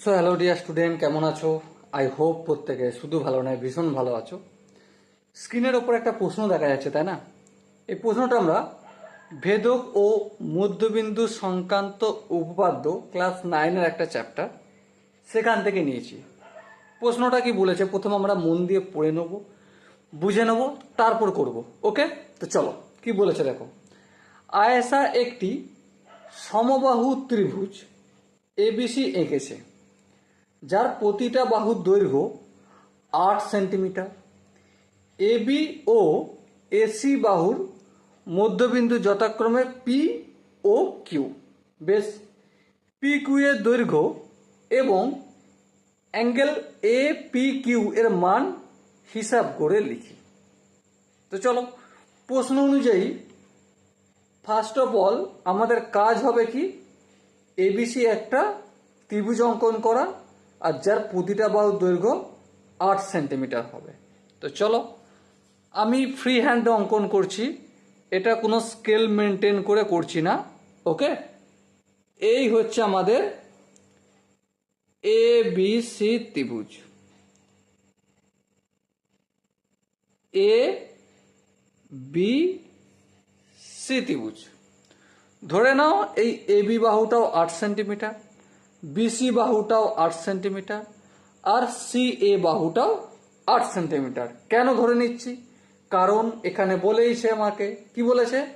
So hello dear student কেমন আছো? I hope প্রত্যেকে শুধু ভালো নয়, ভীষণ ভালো আছো। স্ক্রিনের ওপর একটা প্রশ্ন দেখা যাচ্ছে, তাই না? এই প্রশ্নটা আমরা ভেদক ও মধ্যবিন্দু সংক্রান্ত উপপাদ্য ক্লাস নাইনের একটা চ্যাপ্টার সেখান থেকে নিয়েছি। প্রশ্নটা কি বলেছে? প্রথমে আমরা মন দিয়ে পড়ে নেব, বুঝে নেব, তারপর করব, ওকে? তো চলো, কি বলেছে দেখো? আয়েসা একটি সমবাহু ত্রিভুজ এবিসি এঁকেছে। যার প্রতিটা বাহুর দৈর্ঘ্য আট সেন্টিমিটার। এবি ও এসি বাহুর মধ্যবিন্দু যথাক্রমে পি ও কিউ বেশ পি কিউ এর দৈর্ঘ্য এবং অ্যাঙ্গেল এ পি কিউ এর মান হিসাব করে লিখি। তো চলো, প্রশ্ন অনুযায়ী ফার্স্ট অফ অল আমাদের কাজ হবে কি? এবিসি একটা ত্রিভুজ অঙ্কন করা আর যার প্রতিটা বাহুর দৈর্ঘ্য আট সেন্টিমিটার হবে। তো চলো, আমি ফ্রি হ্যান্ডে অঙ্কন করছি। এটা কোনো স্কেল মেনটেন করে করছি না ওকে এই হচ্ছে আমাদের এ বি সি ত্রিভুজ। এ বি সি ত্রিভুজ। ধরে নাও এই এবি বাহুটাও আট সেন্টিমিটার। বিসি বাহুটাও আট সেন্টিমিটার আর সি এ বাহুটাও আট সেন্টিমিটার। কেন ধরে নিচ্ছি? কারণ এখানে বলেইছে আমাকে, কি বলেছে?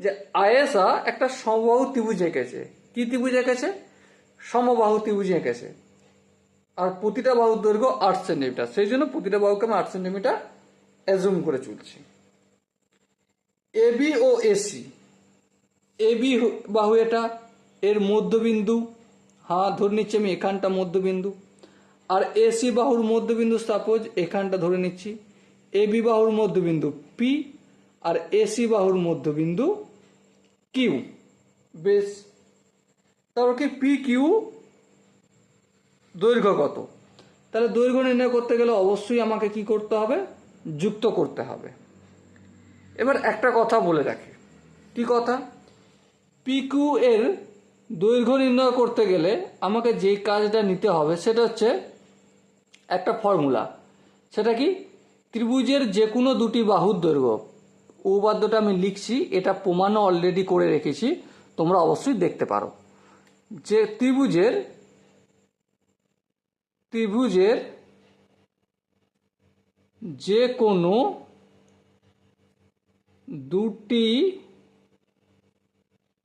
যে আয়েসা একটা সমবাহু ত্রিভুজ এঁকেছে। কি ত্রিভুজ এঁকেছে? সমবাহু ত্রিভুজ এঁকেছে। আর প্রতিটা বাহুর দৈর্ঘ্য আট সেন্টিমিটার। সেই জন্য প্রতিটা বাহুকে আমি আট সেন্টিমিটার অ্যাজুম করে চলছি। এবি ও এসি এবি বাহু এটা, এর মধ্যবিন্দু হ্যাঁ ধরে নিচ্ছি, আমি এখানটা মধ্যবিন্দু। আর এসি বাহুর মধ্যবিন্দু সাপোজ এখানটা ধরে নিচ্ছি। এবি বাহুর মধ্যবিন্দু পি আর এসি বাহুর মধ্যবিন্দু কিউ। বেশ। তারপর কি পি কিউ দৈর্ঘ্য কত? তাহলে দৈর্ঘ্য নির্ণয় করতে গেলে অবশ্যই আমাকে কি করতে হবে? যুক্ত করতে হবে। এবার একটা কথা বলে রাখি। কি কথা? পিকিউ এর দৈর্ঘ্য নির্ণয় করতে গেলে আমাকে যে কাজটা নিতে হবে সেটা হচ্ছে একটা ফর্মুলা। সেটা কি? ত্রিভুজের যে কোনো দুটি বাহুর দৈর্ঘ্য। উপপাদ্যটা আমি লিখছি, এটা প্রমাণও অলরেডি করে রেখেছি, তোমরা অবশ্যই দেখতে পারো। যে ত্রিভুজের ত্রিভুজের যে কোনো দুটি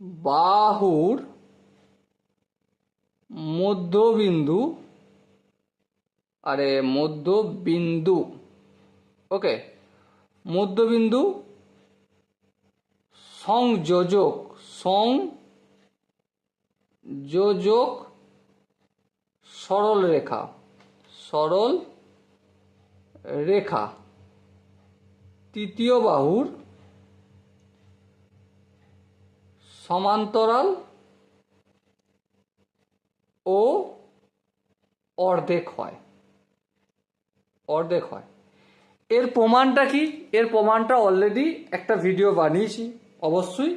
বাহুর মধ্যবিন্দু আরে মধ্যবিন্দু ওকে মধ্যবিন্দু সংযোজক সংযোজক সরল রেখা সরল রেখা তৃতীয় বাহুর সমান্তরাল ও অর্ধেক হয়। অর্ধেক হয়। এর প্রমাণটা কি? এর প্রমাণটা অলরেডি একটা ভিডিও বানিয়েছি। অবশ্যই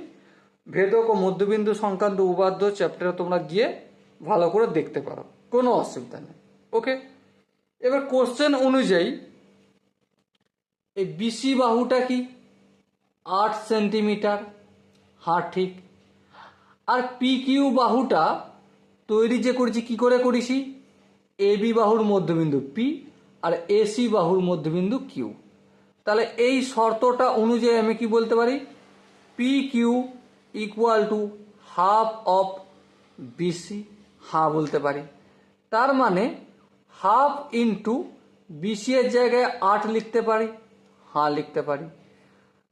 ভেদক ও মধ্যবিন্দু সংক্রান্ত উপাদ্য চ্যাপ্টারে তোমরা গিয়ে ভালো করে দেখতে পারো। কোনো অসুবিধা নেই। ওকে এবার কোশ্চেন অনুযায়ী এই বিসি বাহুটা কি? আট সেন্টিমিটার হ্যাঁ ঠিক। আর পি কিউ বাহুটা তৈরি যে করেছি, কি করে করেছি? এ বি বাহুর মধ্যবিন্দু পি আর এসি বাহুর মধ্যবিন্দু কিউ তাহলে এই শর্তটা অনুযায়ী আমি কি বলতে পারি? P Q equal to half of BC হ্যাঁ বলতে পারি। তার মানে হাফ ইন্টু বিসি এর জায়গায় আট লিখতে পারি। হ্যাঁ লিখতে পারি।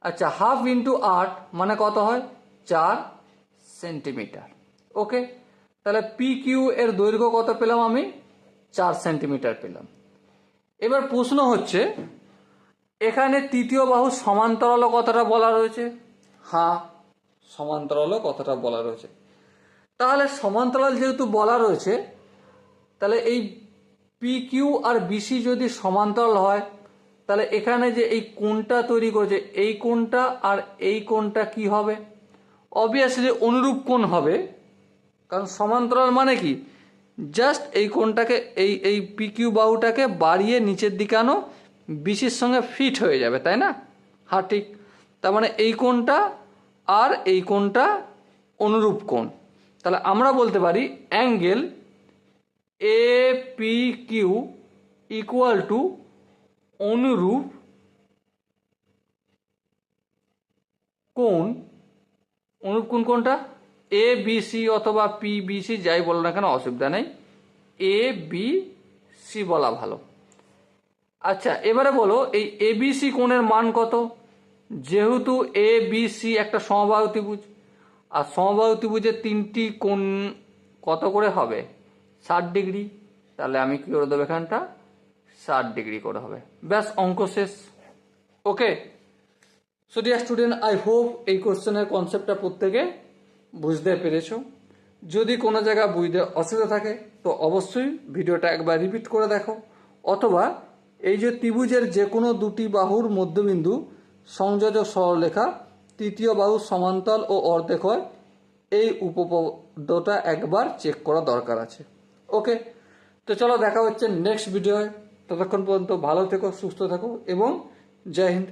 আচ্ছা হাফ ইন্টু আট মানে কত হয়? চার সেন্টিমিটার। ওকে তাহলে পি কিউ এর দৈর্ঘ্য কত পেলাম আমি? চার সেন্টিমিটার পেলাম। এবার প্রশ্ন হচ্ছে এখানে তৃতীয় বাহু সমান্তরালও কথাটা বলা রয়েছে? হ্যাঁ সমান্তরালও কথাটা বলা রয়েছে? তাহলে সমান্তরাল যেহেতু বলা রয়েছে তাহলে এই পি কিউ আর বিসি যদি সমান্তরাল হয় তাহলে এখানে যে এই কোণটা তৈরি করেছে এই কোণটা আর এই কোণটা কি হবে? অবভিয়াসলি অনুরূপ কোণ হবে। কারণ সমান্তরাল মানে কি? জাস্ট এই কোণটাকে, এই এই পিকিউ বাহুটাকে বাড়িয়ে নিচের দিকে আনো বিসির সঙ্গে ফিট হয়ে যাবে, তাই না? হ্যাঁ ঠিক। তার মানে এই কোণটা আর এই কোণটা অনুরূপ কোণ। তাহলে আমরা বলতে পারি angle A P Q equal to অনুরূপ কোণ অনুরূপ কোণ কোনটা এ বি সি অথবা পি বি সি যাই বলো না কেন, অসুবিধা নেই। এ বি সি বলা ভালো। আচ্ছা এবারে বলো, এই এ বি সি কোণের মান কত? যেহেতু এ বি সি একটা সমবাহু ত্রিভুজ, আর সমবাহু ত্রিভুজের তিনটি কোণ কত করে হবে? ষাট ডিগ্রি। তাহলে আমি কি করে দেবো এখানটা? ষাট ডিগ্রি করে হবে। ব্যাস, অঙ্ক শেষ। Okay so dear student I hope এই কোশ্চেনের কনসেপ্টটা প্রত্যেকে বুঝতে পেরেছ? যদি কোনো জায়গা বুঝতে অসুবিধা থাকে, তো অবশ্যই ভিডিওটা একবার রিপিট করে দেখো। অথবা এই যে ত্রিভুজের যে কোনো দুটি বাহুর মধ্যবিন্দু, সংযোজক সরলরেখা, তৃতীয় বাহু সমান্তরাল ও অর্ধেক হয়, এই উপপাদ্যটা একবার চেক করা দরকার আছে। ওকে, তো চলো দেখা হচ্ছে নেক্সট ভিডিওয় ততক্ষণ পর্যন্ত ভালো থেকো, সুস্থ থাকো, এবং জয় হিন্দ।